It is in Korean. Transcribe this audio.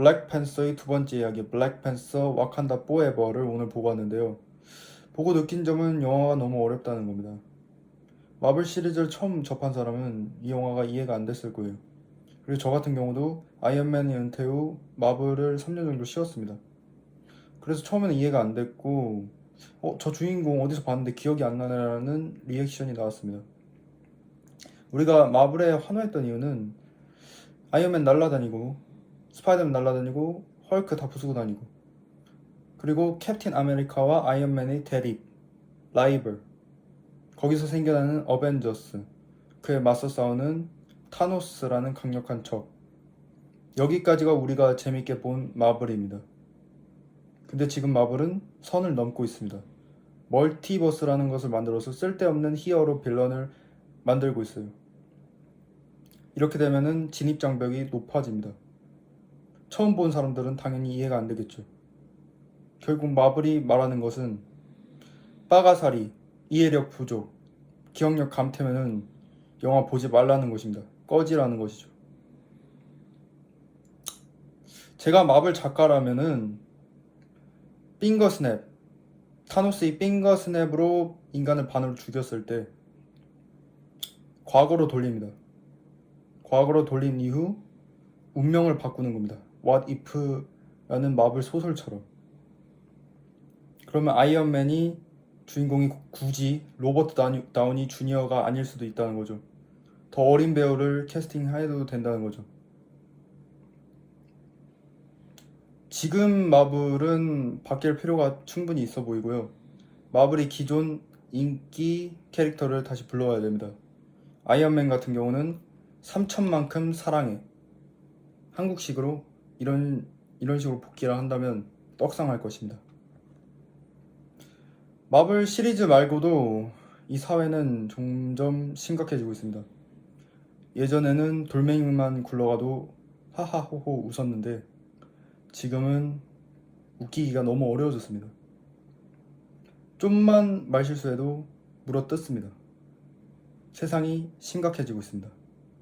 블랙팬서의 두 번째 이야기 블랙팬서 와칸다 포에버를 오늘 보고 왔는데요. 보고 느낀 점은 영화가 너무 어렵다는 겁니다. 마블 시리즈를 처음 접한 사람은 이 영화가 이해가 안 됐을 거예요. 그리고 저 같은 경우도 아이언맨이 은퇴 후 마블을 3년 정도 쉬었습니다. 그래서 처음에는 이해가 안 됐고 어, 저 주인공 어디서 봤는데 기억이 안 나네라는 리액션이 나왔습니다. 우리가 마블에 환호했던 이유는 아이언맨 날라다니고 스파이더맨 날라다니고 헐크 다 부수고 다니고 그리고 캡틴 아메리카와 아이언맨의 대립 라이벌 거기서 생겨나는 어벤져스 그에 맞서 싸우는 타노스라는 강력한 적 여기까지가 우리가 재밌게 본 마블입니다. 근데 지금 마블은 선을 넘고 있습니다. 멀티버스라는 것을 만들어서 쓸데없는 히어로 빌런을 만들고 있어요. 이렇게 되면은 진입 장벽이 높아집니다. 처음 본 사람들은 당연히 이해가 안 되겠죠. 결국 마블이 말하는 것은 빠가사리, 이해력 부족, 기억력 감퇴면은 영화 보지 말라는 것입니다. 꺼지라는 것이죠. 제가 마블 작가라면은 핑거 스냅, 타노스의 핑거 스냅으로 인간을 반으로 죽였을 때 과거로 돌립니다. 과거로 돌린 이후 운명을 바꾸는 겁니다. What if라는 마블 소설처럼. 그러면 아이언맨이 주인공이 굳이 로버트 다우니 주니어가 아닐 수도 있다는 거죠. 더 어린 배우를 캐스팅해도 된다는 거죠. 지금 마블은 바뀔 필요가 충분히 있어 보이고요. 마블이 기존 인기 캐릭터를 다시 불러와야 됩니다. 아이언맨 같은 경우는 3천만큼 사랑해. 한국식으로 이런 이런 식으로 복귀를 한다면 떡상할 것입니다. 마블 시리즈 말고도 이 사회는 점점 심각해지고 있습니다. 예전에는 돌멩이만 굴러가도 하하호호 웃었는데 지금은 웃기기가 너무 어려워졌습니다. 좀만 말실수해도 물어뜯습니다. 세상이 심각해지고 있습니다.